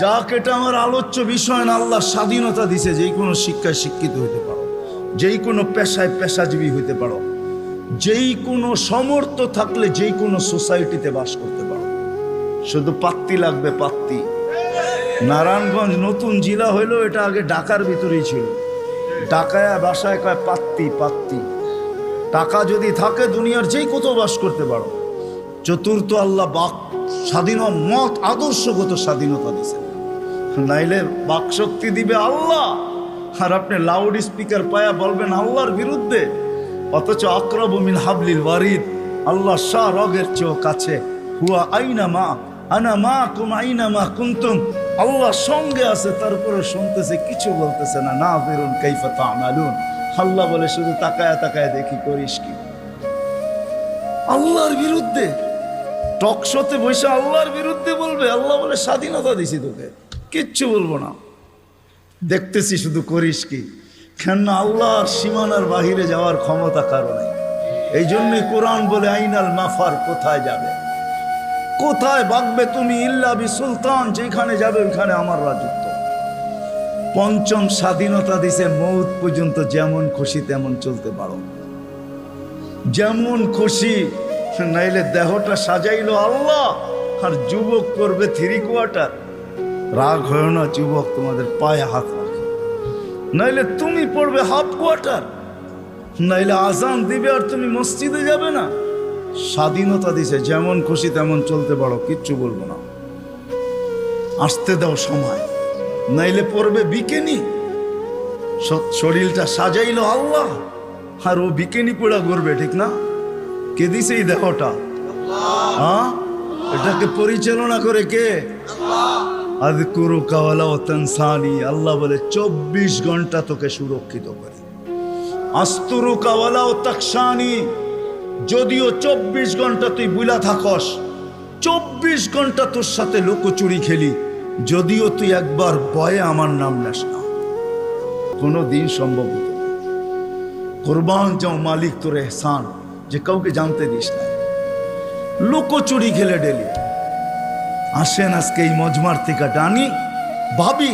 যাক এটা আমার আলোচ্য বিষয় না, আল্লাহ স্বাধীনতা দিছে, যে কোনো শিক্ষায় শিক্ষিত হইতে পারো যেই কোনো পেশায় পেশাজীবী হইতে পারো, যেই কোনো সমর্থ থাকলে যেই কোনো সোসাইটিতে বাস করতে পারো। শুধু পাত্তি লাগবে পাত্তি। নারায়ণগঞ্জ নতুন জেলা হইল এটা আগে ঢাকার ভিতরেই ছিল। ঢাকায় বাসায় কয় পাত্তি পাত্তি। টাকা যদি থাকে দুনিয়ার যেই কোথাও বাস করতে পারো। চতুর্থ আল্লাহ বাক স্বাধীন মত, আদর্শগত স্বাধীনতা দিছে। নাইলে বাক শক্তি দিবে আল্লাহ। আর আপনি লাউড স্পিকার পায়া বলবেন আল্লাহর বিরুদ্ধে। অথচ আক্রব মিন হাবলিল ওয়ারিদ, আল্লাহ শাহ রগের চেয়েও কাছে। হুয়া আইনা মা, আনা মা কুম আইনা মা কুন্তুম। আল্লাহ সঙ্গে আছে, তারপরে শুনতেছে, কিছু বলতেছে না। না বেরুন কাইফা তামালুন। আল্লাহ বলে, শুধু তাকায় তাকায় দেখি, করিস কি? আল্লাহর বিরুদ্ধে। টকশোতে বসে আল্লাহর বিরুদ্ধে বলবে। আল্লাহ বলে, স্বাধীনতা দিছি তোকে। কিচ্ছু বলব না। দেখতেছি শুধু করিস কি। কেননা আল্লাহর সীমানার বাহিরে যাওয়ার ক্ষমতা কারণে এই জন্যই কোরআন বলে, আইনাল মাফার কোথায় যাবে? কোথায় বাঁকবে তুমি? ইল্লা বি সুলতান যেখানে যাবে ওইখানে আমার রাজত্ব। পঞ্চম স্বাধীনতা দিছে, মৌত পর্যন্ত যেমন খুশি তেমন চলতে পারো। যেমন খুশি, নাইলে দেহটা সাজাইলো আল্লাহ, আর যুবক করবে থ্রি কোয়ার্টার রাগ হয় না যুবক তোমাদের পায়ে হাত রাখে। নাইলে তুমি পড়বে হাফ কোয়ার্টার নাইলে আজান দিবে আর তুমি মসজিদে যাবে না। স্বাধীনতা দিছে যেমন খুশি তেমন চলতে পারো কিচ্ছু বলব না। আসতে দাও সময় নাইলে পড়বে বিকেনি। শরীরটা সাজাইলো আল্লাহ আর ও বিকেনি পোড়া করবে ঠিক না? কে দিছে এই দেহটা? হ্যাঁ এটাকে পরিচালনা করে কে? আদকুরু কাওয়ালা ও তানসানি আল্লাহ বলে, চব্বিশ ঘণ্টা তোকে সুরক্ষিত করে। আস্তুরু কাওয়ালা ও তাকসানি যদিও চব্বিশ ঘণ্টা তুই বুলা থাকস, চব্বিশ ঘণ্টা তোর সাথে লুকোচুরি খেলি, যদিও তুই একবার বয়ে আমার নাম নেস না। কোনো দিন সম্ভব। কোরবান যাও মালিক তোর এহসান, যে কাউকে জানতে দিস না। লুকোচুরি খেলে ডেলি। আসেন আজকে এই মজমার থেকে ডানি ভাবি,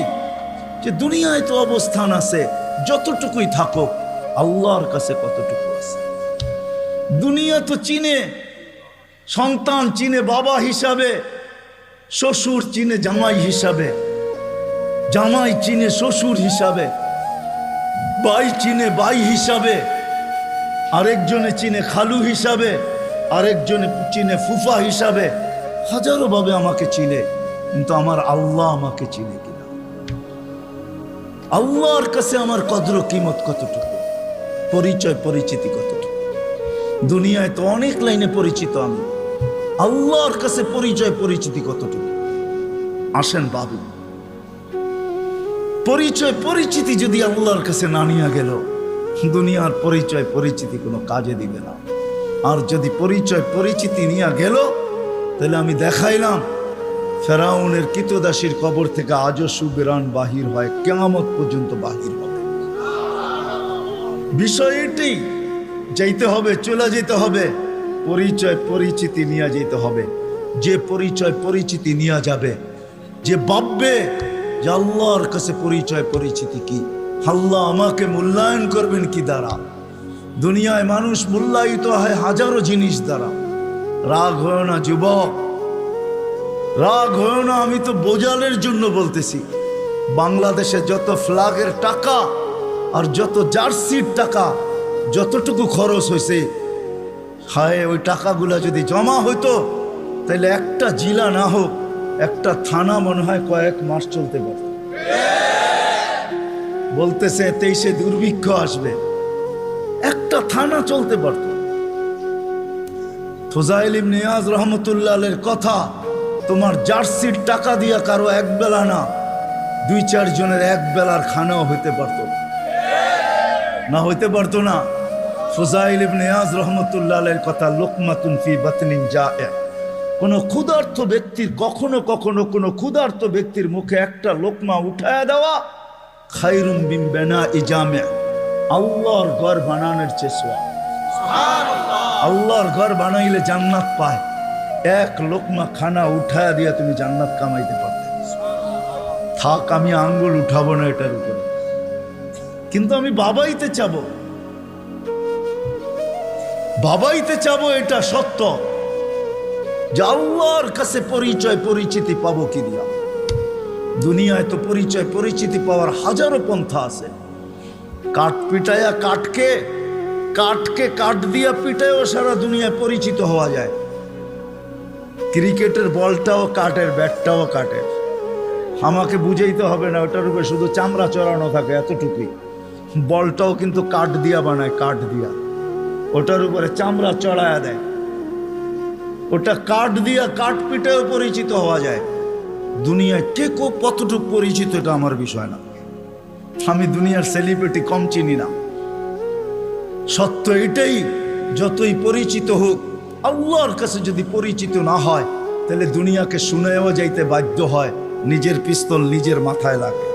যে দুনিয়ায় তো অবস্থান আছে, যতটুকুই থাকো আল্লাহর কাছে কতটুকু আছে? দুনিয়া তো চিনে, সন্তান চিনে বাবা হিসাবে, শ্বশুর চিনে জামাই হিসাবে, জামাই চিনে শ্বশুর হিসাবে, বাই চিনে বাই হিসাবে, আরেকজনে চিনে খালু হিসাবে, আরেকজনে চিনে ফুফা হিসাবে হাজারো ভাবে আমাকে চিনে, কিন্তু আমার আল্লাহ আমাকে চিনে কিনা। আল্লাহর কাছে আমার কদর কিমত কতটুকু? পরিচয়, পরিচিতি কতটুকু? দুনিয়ায় তো অনেক লাইনে পরিচিত আমি। আল্লাহর কাছে পরিচয়, পরিচিতি কতটুকু? আসেন বাবু। পরিচয়, পরিচিতি যদি আল্লাহর কাছে না নিয়ে গেল, দুনিয়ার পরিচয়, পরিচিতি কোনো কাজে দিবে না। আর যদি পরিচয়, পরিচিতি নিয়ে গেল তাহলে আমি দেখাইলাম, ফেরাউনের কিতদাসীর কবর থেকে আজও সুবেরান বাহির হয় কেমত পর্যন্ত বাহির হবে। বিষয় এটাই যাইতে হবে, চলে যেতে হবে, পরিচয় পরিচিতি নিয়ে যেতে হবে। যে পরিচয় পরিচিতি নিয়ে যাবে, যে ভাববে যে আল্লাহর কাছে পরিচয় পরিচিতি কি, আল্লাহ আমাকে মূল্যায়ন করবেন কি দ্বারা? দুনিয়ায় মানুষ মূল্যায়িত হয় হাজারো জিনিস দ্বারা। রাগ হয় না যুবক রাগ হয় না আমি তো বোঝালের জন্য বলতেছি। বাংলাদেশে যত ফ্ল্যাগের টাকা আর যত জার্সির টাকা, যতটুকু খরচ হয়েছে, হায়, ওই টাকাগুলা যদি জমা হইতো, তাহলে একটা জেলা না হোক, একটা থানা মনে হয় কয়েক মাস চলতে পারে বলতেছে তেইশে দুর্ভিক্ষ আসবে। একটা থানা চলতে পারত। ফোজাইল নিয়াজ রহমতুল্লাহের কথা, তোমার জার্সির টাকা দিয়া কারও এক বেলা না, দুই চার জনের এক বেলার খানাও হইতে পারত। না হইতে পারতো না। ফোজাইল নিয়াজ রহমতুল্লাহের কথা, লোকমাতুন ফি বাতনিন যা কোন ক্ষুধার্ত ব্যক্তির, কখনো কখনো কোনো ক্ষুধার্ত ব্যক্তির মুখে একটা লোকমা উঠায় দেওয়া, খাইরুম বিম বেনা ইজামে আল্লাহর ঘর বানানোর চেষ্টা আল্লাহর ঘর বানাইলে জান্নাত পায়। এক লোকমা খানা উঠায় দিয়া তুমি জান্নাত কামাইতে পারতে। থাক আমি আঙ্গুল উঠাবো না এটার উপরে। কিন্তু আমি বাবাইতে চাব। বাবাইতে চাবো এটা সত্য। যে আল্লাহর কাছে পরিচয় পরিচিতি পাবো কি দিয়া? দুনিয়ায় তো পরিচয় পরিচিতি পাওয়ার হাজারো পন্থা আছে। কাঠ পিটায়া কাঠকে কাঠকে কাঠ দিয়া পিটায়ও সারা দুনিয়ায় পরিচিত হওয়া যায়। ক্রিকেটের বলটাও কাঠের, ব্যাটটাও কাঠের। আমাকে বুঝাইতে হবে না, ওটার উপরে শুধু চামড়া চড়ানো থাকে এতটুকুই। বলটাও কিন্তু কাঠ দিয়া বানায়, কাঠ দিয়া। ওটার উপরে চামড়া চড়ায়া দেয়। ওটা কাঠ দিয়া কাঠ পিটেও পরিচিত হওয়া যায়। দুনিয়ায় কো কতটুকু পরিচিত এটা আমার বিষয় না। আমি দুনিয়ার সেলিব্রিটি কম চিনি না। সত্য এটাই, যতই পরিচিত হোক, আল্লাহর কাছে যদি পরিচিত না হয়, তাহলে দুনিয়াকে শুনেও যাইতে বাধ্য হয়, নিজের পিস্তল নিজের মাথায় লাগে